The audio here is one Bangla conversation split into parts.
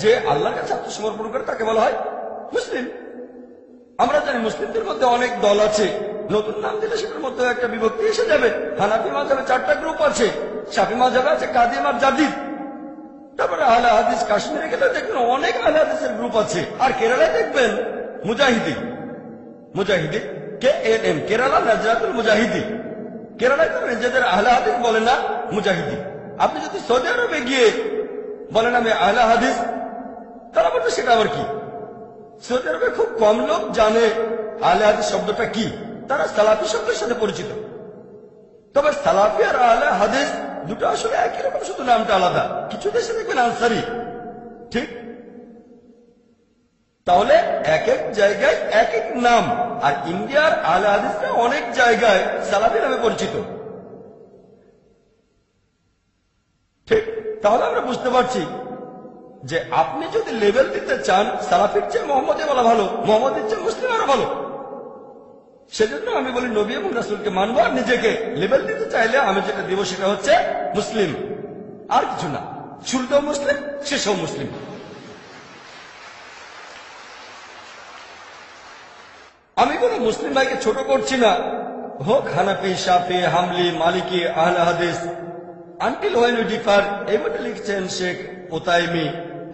যে আল্লাহর কাছে আত্মসমর্পণ করে তাকে বলা হয় মুসলিম। আমরা জানি মুসলিমদের মধ্যে অনেক দল আছে। নতুন নাম দিলে সেটার মধ্যে একটা বিভক্তি এসে যাবে। হানাফি মাঝাবে চারটা গ্রুপ আছে। সাফি মাঝাবে আছে কাদিম আর জাদিদ তারপরে আহলে হাদিস কাশ্মীরে গেলে দেখবেন অনেক আহলে হাদিসের গ্রুপ আছে। আর কেরালায় দেখবেন মুজাহিদি। মুজাহিদি? K N M? Kerala Nazratul মুজাহিদি। কেরালায় তো নিজেদের আহলে হাদিস বলে না মুজাহিদি। আপনি যদি সৌদি আরবে গিয়ে বলেন আমি আহলে হাদিস, তারা বলবে সেটা আবার কি? সৌদি আরবে খুব কম লোক জানে আহলে হাদিস শব্দটা কি। তারা সালাফি শব্দের সাথে পরিচিত। তবে সালাফি আর আহলে হাদিস দুটো আসলে একই রকম, শুধু নামটা আলাদা। কিছু দেশে দেখবেন আনসারি। ঠিক? তাহলে এক এক জায়গায় এক এক নাম। আর ইন্ডিয়ার আহলে হাদিসটা অনেক জায়গায় সালাফি নামে পরিচিত ঠিক তাহলে আমরা বুঝতে পারছি যে আপনি যদি লেভেল দিতে চান, সালাফির চেয়ে মোহাম্মদে বলা ভালো, মোহাম্মদের চেয়ে মুসলিম আরও ভালো। সেজন্য আমি বলি, নবী এবং রাসুলকে মানবো আর নিজেকে। লেভেল দিতে চাইলে আমি যেটা দিব সেটা হচ্ছে মুসলিম। আর কিছু না। শুরুতেও মুসলিম, শেষেও মুসলিম। আমি কোন মুসলিম ভাইকে ছোট করছি না। হোক হানাফি সাফি হামলি, মালিকি, আহলে হাদিস আনটিল হোয়েন ডিফার এই বইটা লিখছেন শেখ ওতাইমি।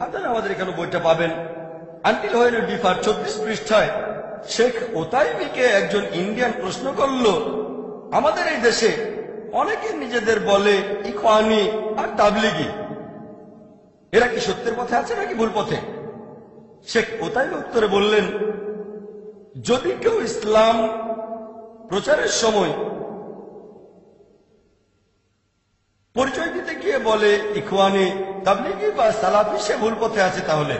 আপনারা আমাদের এখানে বইটা পাবেন। আনটিল হোয়েন ডিফার, চব্বিশ পৃষ্ঠায়। শেখ ওতাইমিকে একজন ইন্ডিয়ান প্রশ্ন করল, আমাদের এই দেশে অনেকে নিজেদের বলে ইকোয়ানি আর তাবলিগি। এরা কি সত্যের পথে আছে নাকি ভুল পথে? শেখ ওতাইমি উত্তরে বললেন, যদি কেউ ইসলাম প্রচারের সময় পরিচয় দিতে গিয়ে বলে, ইখওয়ানি, তাবলিগি বা সালাফি সে ভুল পথে আছে তাহলে?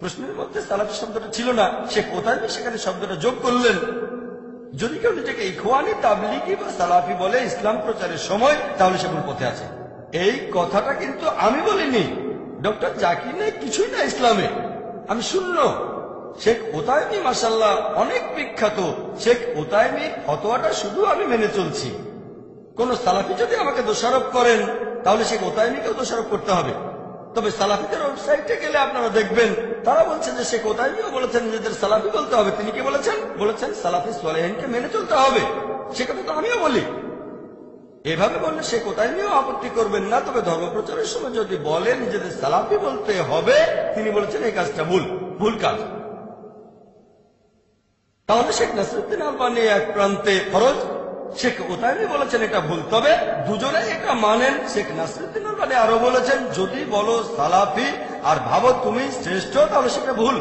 প্রশ্নের মধ্যে সালাফি শব্দটা ছিল না, সে কোথায় সেখানে শব্দটা যোগ করলেন? যদি কেউ নিজেকে ইখওয়ানি, তাবলিগি বা সালাফি বলে ইসলাম প্রচারের সময়, তাহলে সে ভুল পথে আছে। এই কথাটা কিন্তু আমি বলিনি। ডক্টর জাকির নেই, কিছুই না ইসলামে। আমি শূন্য। শেখ ওতায়মি মাসাল্লাহ অনেক বিখ্যাত। শেখ ওতায়মির ফতোয়াটা শুধু আমি মেনে চলছি। কোন সালাফি যদি আমাকে দোষারোপ করেন, তাহলে শেখ ওতায়মিকেও দোষারোপ করতে হবে। তবে সালাফিদের ওয়েবসাইটে গেলে আপনারা দেখবেন, তারা বলছেন যে শেখ ওতাইমিও বলেছেন, নিজেদের সালাফি বলতে হবে। তিনি কি বলেছেন? বলেছেন, সালাফি সোয়ালেহিনকে মেনে চলতে হবে। সে কথা তো আমিও বলি। এভাবে বললে শেখ ওতাইমিও আপত্তি করবেন না। তবে ধর্মপ্রচারের সময় যদি বলে নিজেদের সালাফি বলতে হবে, তিনি বলেছেন, এই কাজটা ভুল। ভুল কাজ। তাহলে শেখ নাসরুদ্দিন আলবানি এক প্রান্তে ফরজ শেখ ওতায়নি বলেছেন এটা ভুল। তবে দুজনে এটা মানেন শেখ নাসরুদ্দিন আলবানি আরও বলেছেন, যদি বলো সালাফি আর ভাবো তুমি শ্রেষ্ঠ, তাহলে সেটা ভুল।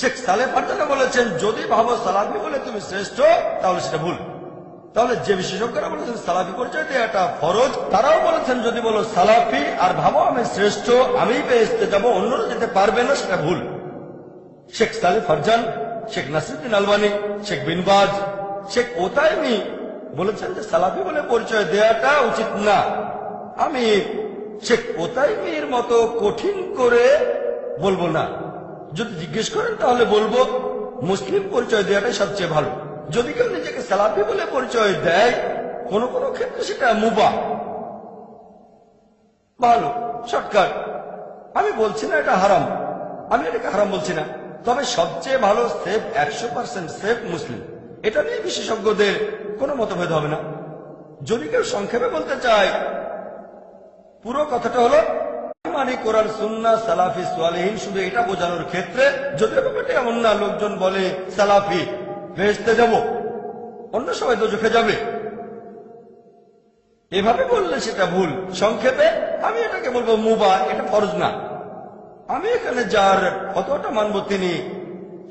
শেখ সালে ফারজানা বলেছেন, যদি ভাবো সালাফি বলে তুমি শ্রেষ্ঠ, তাহলে সেটা ভুল। তাহলে যে বিশেষজ্ঞরা বলেছেন সালাফি পরিচয় দেওয়াটা ফরজ, তারাও বলেছেন, যদি বলো সালাফি আর ভাবো আমি শ্রেষ্ঠ, আমি পেয়েতে যাব, অন্যরা যেতে পারবে না, সেটা ভুল। শেখ সালে ফারজান, শেখ নাসিরুদ্দিন আলবানি, শেখ বিনবাজ শেখ ওতায়মি বলেছেন যে সালাফি বলে পরিচয় দেওয়াটা উচিত না। আমি শেখ ওতাইমির মতো কঠিন করে বলব না। যদি জিজ্ঞেস করেন তাহলে বলব, মুসলিম পরিচয় দেওয়াটাই সবচেয়ে ভালো। যদি কেউ নিজেকে সালাফি বলে পরিচয় দেয়, কোন কোন ক্ষেত্রে সেটা মুবা। ভালো, শর্টকাট। আমি বলছি না এটা হারাম। আমি এটাকে হারাম বলছি না। তবে সবচেয়ে ভালো সেফ, একশো পার্সেন্ট সেফ মুসলিম। এটা নিয়ে বিশেষজ্ঞদের কোনো মতভেদ হবে না। যদি কেউ সংক্ষেপে বলতে চায়, পুরো কথাটা হলো মানে সুন্না সালাফি শুধু এটা বোঝানোর ক্ষেত্রে অন্য যাবে। এভাবে বললে সেটা ভুল। সংক্ষেপে, আমি এটাকে বলব মুবা, এটা ফরজ না। আমি এখানে যার কতটা মানব তিনি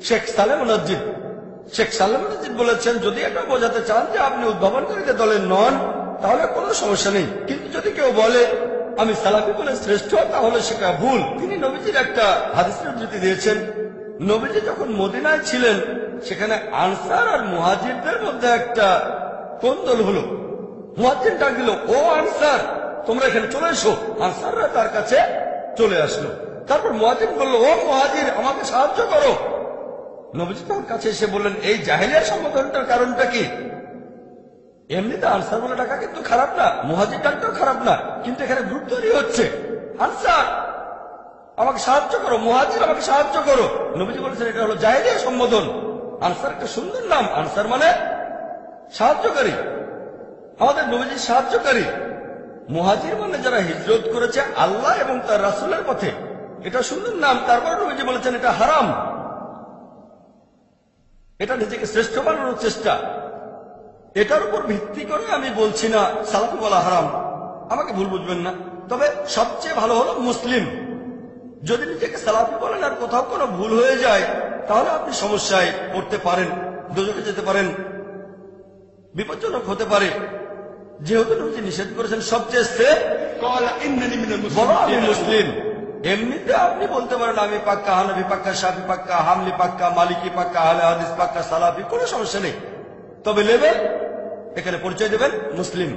শেখ সালেম নজিদ শেখ সালেম বলেছেন, যদি এটা বোঝাতে চান যে আপনি উদ্ভাবনকারীদের দলের নন, তাহলে কোনো সমস্যা নেই। কিন্তু যদি কেউ বলে, আমি সালাফি বলে শ্রেষ্ঠ, তাহলে সেটা ভুল। তিনি নবীজির একটা হাদিসের উদ্ধৃতি দিয়েছেন। নবীজি যখন মদিনায় ছিলেন, সেখানে আনসার আর মুহাজিরদের মধ্যে একটা কোন্দল হলো। মুহাজির ডাক দিল ও আনসার, তোমরা এখানে চলে এসো। আনসাররা তার কাছে চলে আসলো। তারপর মুহাজির বলল, ও মুহাজির, আমাকে সাহায্য করো। নবীজি তার কাছে এসে বললেন, এই জাহেলিয়া সম্বোধনটার কারণটা কি? এমনিতে আনসার বলে ডাকা কিন্তু খারাপ না, মুহাজির ডাকটাও খারাপ না, কিন্তু এখানে গ্রুপ তৈরি হচ্ছে। আনসার, আমাকে সাহায্য করো, মুহাজির আমাকে সাহায্য করো। নবীজি বলেছেন, এটা হলো জাহেরিয়া সম্বোধন। আনসার একটা সুন্দর নাম, আনসার মানে সাহায্যকারী। আমাদের নবীজি সাহায্যকারী। মুহাজির মানে যারা হিজরত করেছে আল্লাহ এবং তার রাসুলের পথে। এটা সুন্দর নাম, তারপর নবীজি বলেছেন, এটা হারাম। এটা নিজেকে শ্রেষ্ঠ বানানোর চেষ্টা। এটার উপর ভিত্তি করে আমি বলছি না সালাফি বলা হারাম। আমাকে ভুল বুঝবেন না। তবে সবচেয়ে ভালো হলো মুসলিম। যদি নিজেকে সালাফি বলেন আর কোথাও কোনো ভুল হয়ে যায় তাহলে আপনি সমস্যায় পড়তে পারেন দুজনে যেতে পারেন। বিপজ্জনক হতে পারে। যেহেতু নিষেধ করেছেন সবচেয়ে বলো মুসলিম। এমনিতে আপনি বলতে পারেন, আমি পাক্কা হানবি পাক্কা সাফি পাক্কা, হামলি পাক্কা, মালিকি পাক্কা, আহলে হাদিস পাক্কা, সালাফি, কোনো সমস্যা নেই। তবে লেবেল এখানে পরিচয় দেবেন, মুসলিম।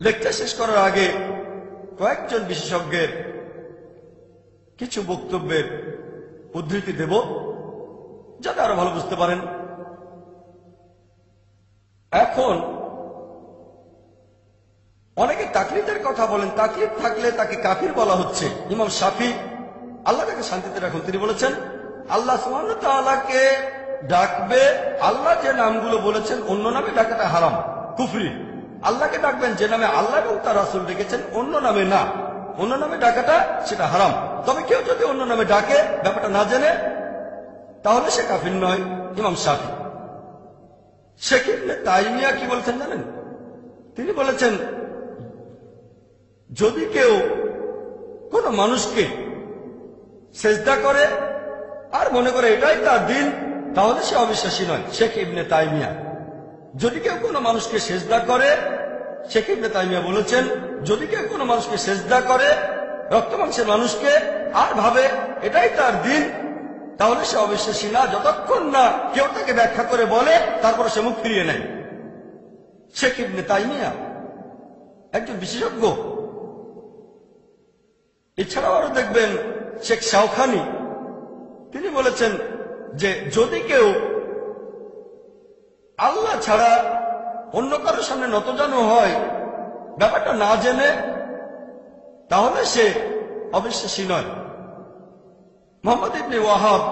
লেকচার শেষ করার আগে কয়েকজন বিশেষজ্ঞের কিছু বক্তব্যের উদ্ধৃতি দেব, যাতে আরও ভালো বুঝতে পারেন। এখন অনেকে তাকলিদের কথা বলেন, তাকলিদ থাকলে তাকে কাফির বলা হচ্ছে। ইমাম শাফি, আল্লাহ তাকে শান্তিতে রাখুন। তিনি বলেছেন, আল্লাহ সুহানকে ডাকবে, আল্লাহ যে নামগুলো বলেছেন, অন্য নামে ডাকাটা হারাম, কুফরি। আল্লাহকে ডাকবেন যে নামে আল্লাহ এবং তার রাসুল ডেকেছেন অন্য নামে না। অন্য নামে ডাকাটা সেটা হারাম। তবে কেউ যদি অন্য নামে ডাকে, ব্যাপারটা না জেনে, তাহলে সে কাফির নয়, ইমাম শেখ ইবনে তাইমিয়া কি বলছেন জানেন? তিনি বলেছেন যদি কেউ কোন মানুষকে সেজদা করে আর মনে করে এটাই তার দিন, তাহলে সে অবিশ্বাসী নয়। শেখ ইবনে তাইমিয়া। যদি কেউ কোনো মানুষকে সেজদা করে, শেখ ইবনে তাইমিয়া বলেছেন, যদি কেউ কোনো মানুষকে সেজদা করে রক্ত মাংসের মানুষকে আর ভাবে এটাই তার দিন, তাহলে সে অবিশ্বাসী না। যতক্ষণ না কেউ তাকে ব্যাখ্যা করে বলে, তারপর সে মুখ ফিরিয়ে নেয়। শেখ ইবনে তাইমিয়া একজন বিশেষজ্ঞ। এছাড়াও আরও দেখবেন শেখ শাওখানি তিনি বলেছেন যে যদি কেউ আল্লাহ ছাড়া অন্য কারোর সামনে নতজানু হয়, ব্যাপারটা না জেনে, তাহলে সে অবিশ্বাসী নয়। মোহাম্মদ ইবনে ওয়াহাব,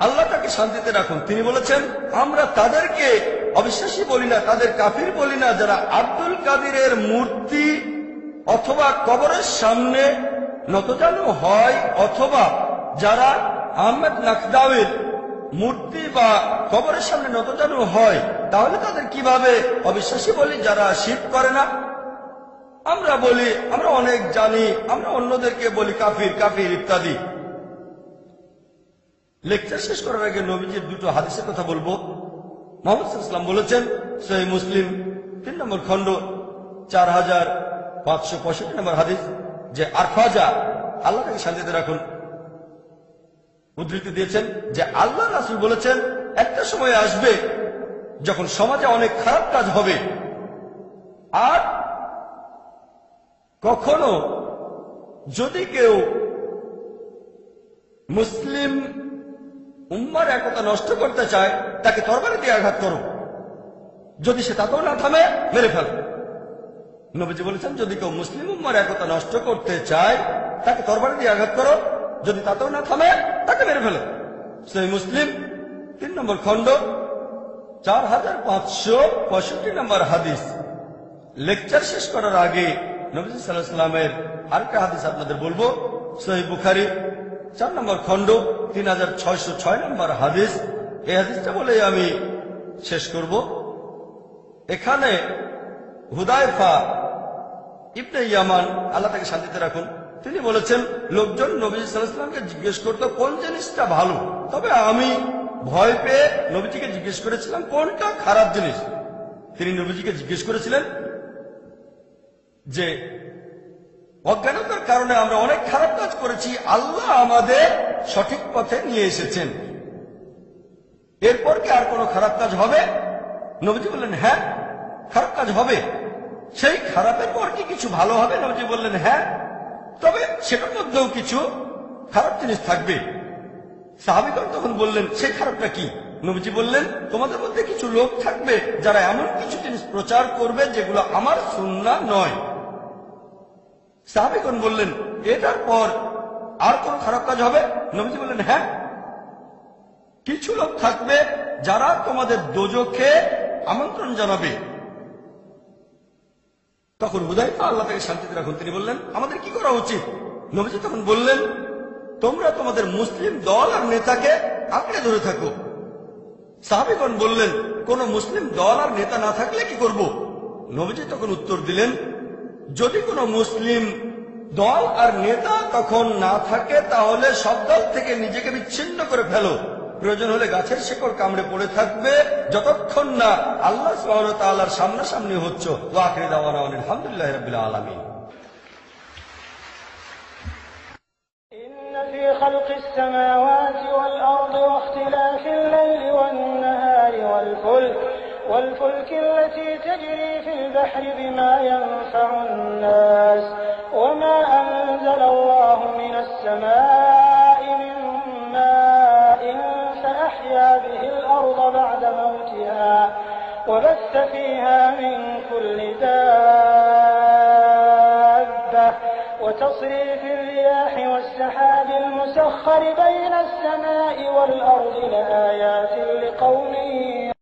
আল্লাহ তাকে শান্তিতে রাখুন। তিনি বলেছেন, আমরা তাদেরকে অবিশ্বাসী বলি না, তাদের কাফির বলি না, যারা আব্দুল কাদিরের মূর্তি অথবা কবরের সামনে নতজানু হয়, অথবা যারা আহমেদ নাকদাওয়ের মূর্তি বা কবরের সামনে নতজানু হয়, তাহলে তাদের কীভাবে অবিশ্বাসী বলি যারা শীত করে না? আমরা বলি, আমরা অনেক জানি, আমরা অন্যদেরকে বলি কাফির কাফির ইত্যাদি। লেকচার শেষ করার আগে নবীজির দুটো হাদিসের কথা বলব। মোহাম্মদ ইসলাম বলেছেন সহি মুসলিম, তিন নম্বর খণ্ড, চার হাজার পাঁচশো পঁয়ষট্টি নম্বর হাদিস যে আরফাজা আল্লাহ তাকে শান্তিতে রাখুন। উদ্ধৃতি দিয়েছেন যে, আল্লাহ রাসুল বলেছেন, একটা সময় আসবে যখন সমাজে অনেক খারাপ কাজ হবে। আর কখনো যদি কেউ মুসলিম উম্মার একতা নষ্ট করতে চায়, তাকে তরবারি দিয়ে আঘাত করো। যদি সে তাতেও না থামে, মেরে ফেল। নবীজি বলেছেন, যদি কেউ মুসলিম উম্মার একতা নষ্ট করতে চায়, তাকে তরবারি দিয়ে আঘাত করো। যদি তাতেও না থামে, তাকে মেরে ফেলো। সেই মুসলিম, তিন নম্বর খণ্ড, চার হাজার পাঁচশো পঁয়ষট্টি নম্বর হাদিস। লেকচার শেষ করার আগে নবীজ সাল্লামের আরেকটা হাদিস আপনাদের বলব সহি বুখারি, চার নম্বর খণ্ড, তিন হাজার ছয়শো ছয় নম্বর হাদিস। এই হাদিসটা বলে আমি শেষ করব। এখানে হুদায়ফা ইবনে ইয়ামান, আল্লাহ তাকে শান্তিতে রাখুন। তিনি বলেছেন, লোকজন নবী সাল্লাহামকে জিজ্ঞেস করতো, কোন জিনিসটা ভালো? তবে আমি ভয় পেয়ে নবীজিকে জিজ্ঞেস করেছিলাম, কোনটা খারাপ জিনিস? তিনি নবীজিকে জিজ্ঞেস করেছিলেন যে, অজ্ঞানতার কারণে আমরা অনেক খারাপ কাজ করেছি, আল্লাহ আমাদের সঠিক পথে নিয়ে এসেছেন। এরপর কি আর কোনো খারাপ কাজ হবে? নবীজি বললেন হ্যাঁ খারাপ কাজ হবে। সেই খারাপের পর কি কিছু ভালো হবে? নবীজি বললেন হ্যাঁ তবে সেটার মধ্যেও কিছু খারাপ জিনিস থাকবে। সাহাবিগণ তখন বললেন সেই খারাপটা কি? নবীজি বললেন, তোমাদের মধ্যে কিছু লোক থাকবে যারা এমন কিছু জিনিস প্রচার করবে যেগুলো আমার সুন্না নয়। সাহাবিগণ বললেন, এটার পর আর কোন খারাপ কাজ হবে? নবীজি বললেন হ্যাঁ। কিছু লোক থাকবে যারা তোমাদের দোজখে আমন্ত্রণ জানাবে। তখন হুদাইফা আল্লাহ থেকে শান্তিতে রাখুন তিনি বললেন, আমাদের কি করা উচিত? নবীজি তখন বললেন, তোমরা তোমাদের মুসলিম দল আর নেতাকে আঁকড়ে ধরে থাকো। সাহাবিগণ বললেন, কোন মুসলিম দল আর নেতা না থাকলে কি করব? নবীজি তখন উত্তর দিলেন, যদি কোনো মুসলিম দল আর নেতা তখন না থাকে, তাহলে সব দল থেকে নিজেকে বিচ্ছিন্ন করে ফেলো। প্রয়োজন হলে গাছের শেকড় কামড়ে পড়ে থাকবে যতক্ষণ না আল্লাহ তাল্লার সামনাসামনি হচ্ছ ও আখরি দাওয়ানা আলহামদুলিল্লাহ রবিল্লা আলমী إن في خلق السماوات والأرض واختلاف الليل والنهار والفلك والفلك التي تجري في البحر بما ينفع الناس وما أنزل الله من السماء بعد موتها وبث فيها من كل دابة وتصريف الرياح والسحاب المسخر بين السماء والأرض لآيات لقوم